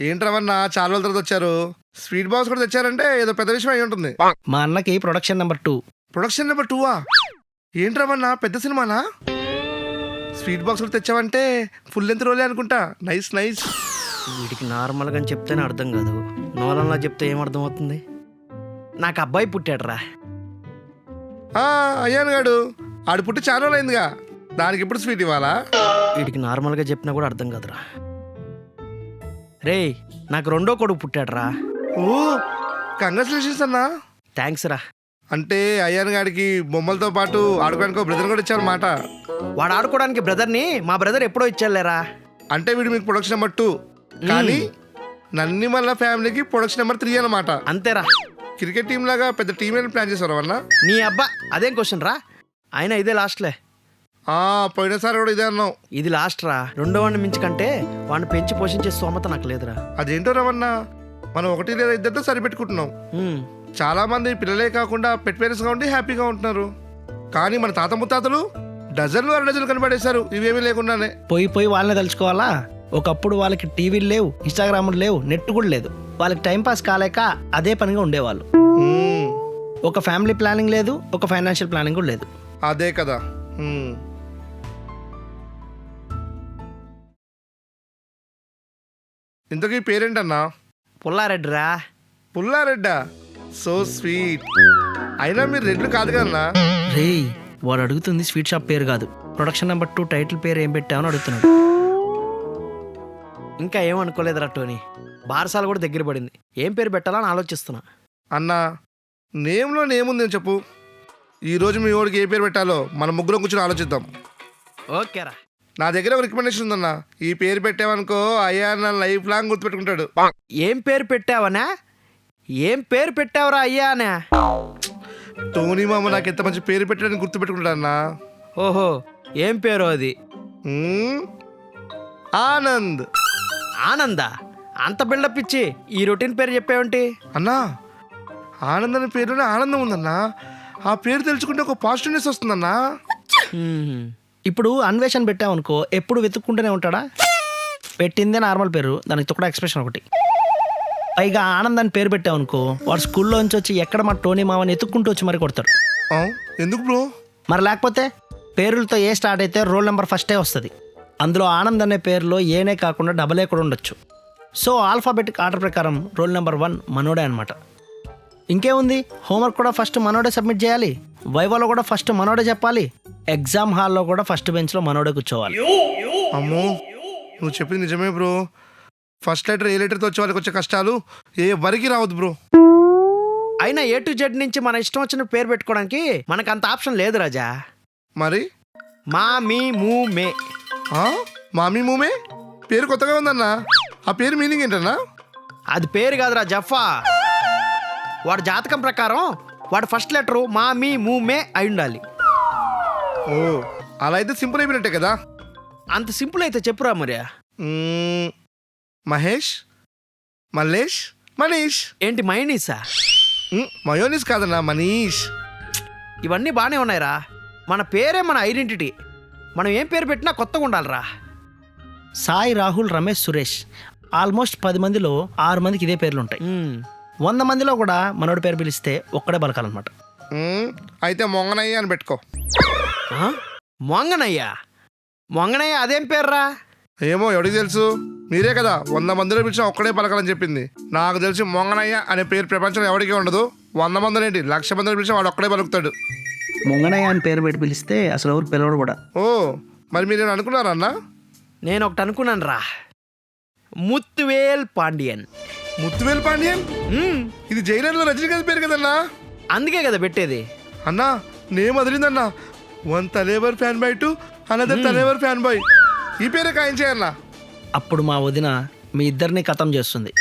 ఏంట్రవన్నా చాలా రోజుల తర్వాత వచ్చారు? స్వీట్ బాక్స్ కూడా తెచ్చారంటే ఏదో పెద్ద విషయం అయి ఉంటుంది. మా అన్నకి production number two. Production number టూవా ఏంట్రవన్నా పెద్ద సినిమానా? స్వీట్ బాక్స్ కూడా తెచ్చావంటే ఫుల్ లెంత్ రోలే అనుకుంటా. Nice nice. వీడికి నార్మల్గా అని చెప్తేనే అర్థం కాదు. నోలంలా చెప్తే ఏం అర్థం అవుతుంది నాకు అబ్బాయి పుట్టాడురా. ఆ, అయ్యాను గాడు. ఆడు పుట్టి చాలా రోజులు అయిందిగా దానికి ఇప్పుడు స్వీట్ ఇవ్వాలా? వీడికి నార్మల్గా చెప్పినా కూడా అర్థం కాదురా. రేయ్ నాకు రెండో కొడుకు పుట్టాడురా. ఓ కంగ్రాచులేషన్స్ అన్నా. థ్యాంక్స్ రా. అంటే అయ్యాన్ గాడికి బొమ్మలతో పాటు ఆడుకోవడానికి బ్రదర్ కూడా ఇచ్చారన్నమాట వాడు ఆడుకోవడానికి బ్రదర్ని మా బ్రదర్ ఎప్పుడో ఇచ్చాలేరా అంటే వీడు మీకు ప్రొడక్షన్ నెంబర్ టూ కానీ నన్ని మళ్ళా ఫ్యామిలీకి ప్రొడక్షన్ నెంబర్ త్రీ అన్నమాట. అంతేరా. క్రికెట్ టీం లాగా పెద్ద టీం ప్లాన్ చేశారు అన్న? నీ అబ్బా అదేం క్వశ్చన్ రా? అయినా ఇదే లాస్ట్లే పోయినసారి కూడా ఇదే అన్నావు. ఇది లాస్ట్ రా. రెండో వాడిని మించి కంటే వాడిని పెంచి పోషించే స్తోమత నాకు లేదురా. అదేంటో రవన్న మనం ఒకటి లేదా ఇద్దరితో సరిపెట్టుకుంటున్నాం. ఉమ్, చాలా మంది పిల్లలే కాకుండా పెట్ పేరెంట్స్గా ఉండి హ్యాపీగా ఉంటున్నారు. కానీ మన తాత ముత్తాతలు డజన్లు అర డజన్లు కనబడేశారు. ఇవేమీ లేకుండానే. పోయి పోయి వాళ్ళని తలుచుకోవాలా? ఒకప్పుడు వాళ్ళకి టీవీలు లేవు ఇన్స్టాగ్రాములు లేవు నెట్ కూడా లేదు. వాళ్ళకి టైం పాస్ కాలేక అదే పనిగా ఉండేవాళ్ళు. ఒక ఫ్యామిలీ ప్లానింగ్ లేదు ఒక ఫైనాన్షియల్ ప్లానింగ్ కూడా లేదు. అదే కదా. ఇంతకీ పేరేంటన్నా? పుల్లారెడ్డిరా. పుల్లారెడ్డా? సో స్వీట్ అయినా మీరు రెడ్లు కాదు కదన్నా? రేయ్ వాడు అడుగుతుంది స్వీట్ షాప్ పేరు కాదు. ప్రొడక్షన్ నెంబర్ టూ టైటిల్ పేరు ఏం పెట్టావని అడుగుతున్నాడు. ఇంకా ఏమనుకోలేదురా టోనీ. బారసాల కూడా దగ్గర పడింది. ఏం పేరు పెట్టాలని ఆలోచిస్తున్నా. అన్నా నేమ్లో నేముంది అని చెప్పు. ఈరోజు మీ ఓడికి ఏ పేరు పెట్టాలో మన ముగ్గురం కూర్చొని ఆలోచిద్దాం. ఓకేరా. నా దగ్గర ఒక రికమెండేషన్ ఉందన్నా. ఈ పేరు పెట్టావనుకో అయ్యా నా లైఫ్ లాంగ్ గుర్తుపెట్టుకుంటాడు. ఏం పేరు పెట్టావనా? ఏం పేరు పెట్టావురా అయ్యానా టోనీ మామ నాకు ఎంత మంచి పేరు పెట్టాడని గుర్తుపెట్టుకుంటాడు అన్నా. ఓహో ఏం పేరు అది? మ్మ్? ఆనంద్. ఆనందా? అంత బిల్డప్ ఇచ్చి ఈ రొటీన్ పేరు చెప్పావేంటి? అన్నా ఆనంద్ అనే పేరులోనే ఆనందం ఉందన్నా. ఆ పేరు తెలుసుకుంటే ఒక పాజిటివ్నెస్ వస్తుందన్నా. ఇప్పుడు అన్వేషణ పెట్టావనుకో ఎప్పుడు వెతుక్కుంటూనే ఉంటాడా? పెట్టిందే నార్మల్ పేరు దానికి కూడా ఎక్స్ప్రెషన్ ఒకటి. పైగా ఆనంద్ అని పేరు పెట్టావనుకో వాడు స్కూల్లో నుంచి వచ్చి ఎక్కడ మా టోనీ మామని ఎత్తుక్కుంటూ వచ్చి మరి కొడతాడు. ఎందుకు బ్రో? మరి లేకపోతే పేర్లతో ఏ స్టార్ట్ అయితే రోల్ నెంబర్ ఫస్టే వస్తుంది. అందులో ఆనంద్ అనే పేరులో ఏనే కాకుండా డబల్ ఏ కూడా ఉండొచ్చు. సో ఆల్ఫాబెటిక్ ఆర్డర్ ప్రకారం రోల్ నెంబర్ వన్ మనోడే అనమాట ఇంకేముంది? హోంవర్క్ కూడా ఫస్ట్ మనోడే సబ్మిట్ చేయాలి. వైవాలో కూడా ఫస్ట్ మనోడే చెప్పాలి. ఎగ్జామ్ హాల్లో కూడా ఫస్ట్ బెంచ్లో మనోడే కూర్చోవాలి. అమ్మో నువ్వు చెప్పింది నిజమే బ్రో. ఫస్ట్ లెటర్ ఏ లెటర్తో వచ్చే వాళ్ళకి వచ్చే కష్టాలు ఏ వరకు రావద్దు బ్రో. అయినా ఏ టు జెడ్ నుంచి మన ఇష్టం వచ్చిన పేరు పెట్టుకోవడానికి మనకు అంత ఆప్షన్ లేదు రాజా. మరి? మా మీ మూ మే. ఆ? మామీ మూమే పేరు కొత్తగా ఉందన్నా. ఆ పేరు మీనింగ్ ఏంటన్నా? అది పేరు కాదురా జఫా వాడు జాతకం ప్రకారం వాడు ఫస్ట్ లెటరు మా మీ మూ మే అయి ఉండాలి. ఓ. అలా అయితే సింపుల్ అయిపోయినట్టే కదా? అంత సింపుల్ అయితే చెప్పురా మరి. మ్మ్, మహేష్ మల్లేష్ మనీష్. ఏంటి మైనీసా మ్మ్, మయోనీస్ కాదన్నా మనీష్. ఇవన్నీ బాగానే ఉన్నాయిరా. మన పేరే మన ఐడెంటిటీ. మనం ఏం పేరు పెట్టినా కొత్తగా ఉండాలిరా. సాయి రాహుల్ రమేష్ సురేష్. ఆల్మోస్ట్ పది మందిలో ఆరు మందికి ఇదే పేర్లు ఉంటాయి. వంద మందిలో కూడా మనోడి పేరు పిలిస్తే ఒక్కడే బలకాలన్నమాట. మ్మ్, అయితే మొంగనయ్య అని పెట్టుకో. మొంగనయ్య. మొంగనయ్య అదేం పేర్రా? ఏమో ఎవడికి తెలుసు? మీరే కదా వంద మందిలో పిలిచిన ఒక్కడే పలకాలని చెప్పింది. నాకు తెలిసి మొంగనయ్య అనే పేరు ప్రపంచంలో ఎవరికీ ఉండదు. వంద మందిలో ఏంటి లక్ష మందిలో పిలిచిన వాడు ఒక్కడే పలుకుతాడు. మొంగనయ్య అని పేరు పెట్టి పిలిస్తే అసలు ఎవరు పిలవడు కూడా. ఓ మరి మీరు అనుకున్నారా అన్న? నేను ఒకటి అనుకున్నాను రా ముత్తువేల్ పాండియన్. ముత్తువేల్ పాండ్యన్. ఇది జైలర్లో రజనీకాంత్ పేరు కదన్నా? అందుకే కదా పెట్టేది. అన్నా name వదిలిందన్నా one Thalaivar fan boy to another Thalaivar fan boy ఈ పేరే ఖాయం చేయన్నా అప్పుడు మా వదిన మీ ఇద్దరిని ఖతం చేస్తుంది.